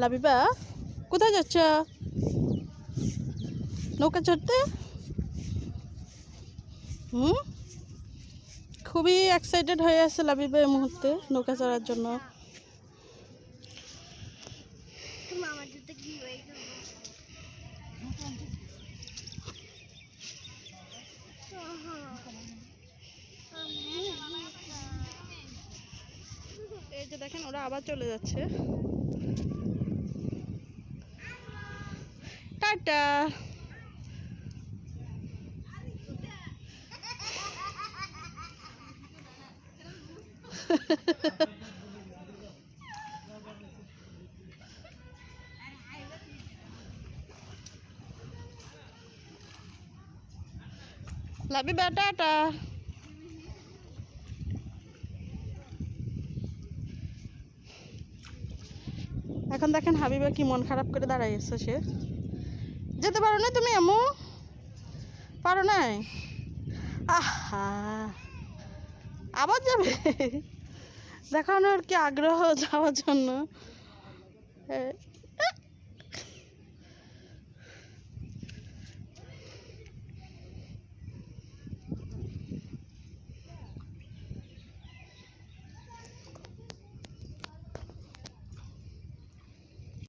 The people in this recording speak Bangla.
লাবিবা, কোথায় যাচ্ছ? নৌকা চড়তে? হুম? খুবই এক্সাইটেড হয়ে আছে লাবিবা এই মুহূর্তে নৌকা চড়ার জন্য। এই যে দেখেন, ওরা আবার চলে যাচ্ছে। টাটা বা টাটা এখন দেখেন হাবিবা কি মন খারাপ করে দাঁড়াইছে সে। যেতে পারো না তুমি আমু পারো নাই? আহা। আবার যাবে? দেখানোর কি আগ্রহ যাওয়ার জন্য?